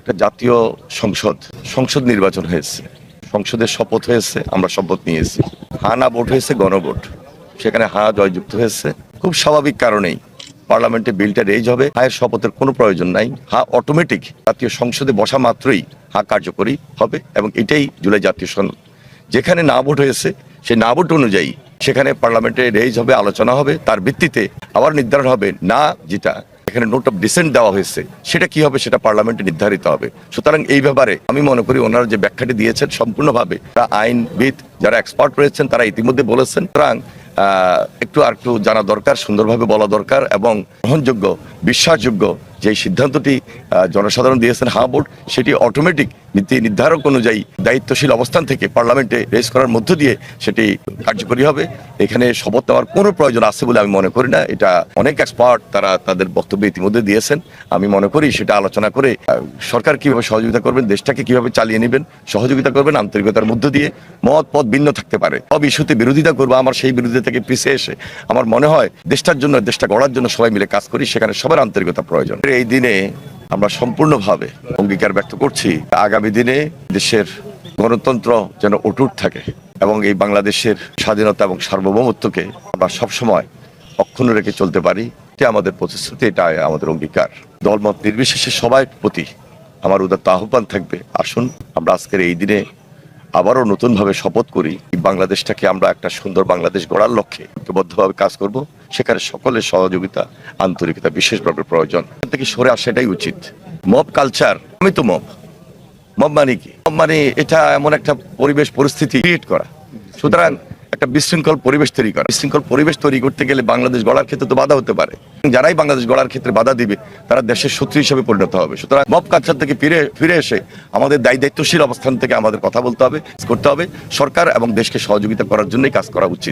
একটা জাতীয় সংসদ সংসদ নির্বাচন হয়েছে। সংসদের শপথ হয়েছে, আমরা শপথ নিয়েছি। হা না ভোট হয়েছে, গণভোট। সেখানে হা জয়যুক্ত হয়েছে। খুব স্বাভাবিক কারণেই পার্লামেন্টে বিলটা রেজ হবে। হায়ের শপথের কোনো প্রয়োজন নাই। হা অটোমেটিক জাতীয় সংসদে বসা মাত্রই হা কার্যকরী হবে এবং এটাই জুলাই জাতীয় সনদ যেখানে না ভোট হয়েছে, সেই না ভোট অনুযায়ী সেখানে পার্লামেন্টে রেজ হবে, আলোচনা হবে। তার ভিত্তিতে আবার নির্ধারণ হবে না যেটা। এখানে নোট অফ ডিসেন্ট দেওয়া হয়েছে, সেটা কি হবে সেটা পার্লামেন্টে নির্ধারিত হবে। সুতরাং এই ব্যাপারে আমি মনে করি ওনারা যে ব্যাখ্যাটি দিয়েছেন সম্পূর্ণভাবে তা আইনবিদ যারা এক্সপার্ট রয়েছেন, তারা ইতিমধ্যে বলেছেন। সুতরাং একটু আর একটু জানা দরকার, সুন্দরভাবে বলা দরকার এবং গ্রহণযোগ্য, বিশ্বাসযোগ্য যে সিদ্ধান্তটি জনসাধারণ দিয়েছেন হা বোর্ড, সেটি অটোমেটিক নীতি নির্ধারক অনুযায়ী দায়িত্বশীল অবস্থান থেকে পার্লামেন্টে রেজ করার মধ্য দিয়ে সেটি কার্যকরী হবে। এখানে শপথ নেওয়ার কোনো প্রয়োজন আছে বলে আমি মনে করি না। এটা অনেক এক্সপার্ট তারা তাদের বক্তব্য ইতিমধ্যে দিয়েছেন। আমি মনে করি সেটা আলোচনা করে সরকার কীভাবে সহযোগিতা করবেন, দেশটাকে কীভাবে চালিয়ে নেবেন, সহযোগিতা করবেন আন্তরিকতার মধ্য দিয়ে মত পথ ভিন্ন থাকতে পারে। সব ইস্যুতে বিরোধিতা করব, আমার সেই বিরোধিতা থেকে পিছিয়ে এসে আমার মনে হয় দেশটার জন্য, দেশটা গড়ার জন্য সবাই মিলে কাজ করি, সেখানে সবার আন্তরিকতা প্রয়োজন। এই দিনে আমরা সম্পূর্ণভাবে অঙ্গীকার ব্যক্ত করছি। আগামী দিনে দেশের গণতন্ত্র যেন অটুট থাকে এবং এই বাংলাদেশের স্বাধীনতা এবং সার্বভৌমত্বকে আমরা সবসময় অক্ষুণ্ণ রেখে চলতে পারি এটা আমাদের প্রতিশ্রুতি এটা আমাদের অঙ্গীকার। দলমত নির্বিশেষে সবাই প্রতি আমার উদাত্ত আহ্বান থাকবে। আসুন, আমরা আজকের এই দিনে আবারও নতুনভাবে শপথ করি, বাংলাদেশটাকে আমরা একটা সুন্দর বাংলাদেশ গড়ার লক্ষ্যে ঐক্যবদ্ধভাবে কাজ করব। সেখানে সকলের সহযোগিতা, আন্তরিকতা বিশেষভাবে প্রয়োজন। থেকে সরে আসাটাই উচিত। মব কালচার আমি তো মব। মব মানে কি? মব মানে এটা এমন একটা পরিবেশ, পরিস্থিতি ক্রিয়েট করা। সুতরাং একটা বিশৃঙ্খল পরিবেশ তৈরি করা। বিশৃঙ্খল পরিবেশ তৈরি করতে গেলে বাংলাদেশ গড়ার ক্ষেত্রে তো বাধা হতে পারে। যারাই বাংলাদেশ গড়ার ক্ষেত্রে বাধা দিবে, তারা দেশের শত্রু হিসেবে পরিণত হবে। সুতরাং মব কালচার থেকে ফিরে ফিরে এসে আমাদের দায়ী দায়িত্বশীল অবস্থান থেকে আমাদের কথা বলতে হবে, করতে হবে। সরকার এবং দেশকে সহযোগিতা করার জন্যই কাজ করা উচিত।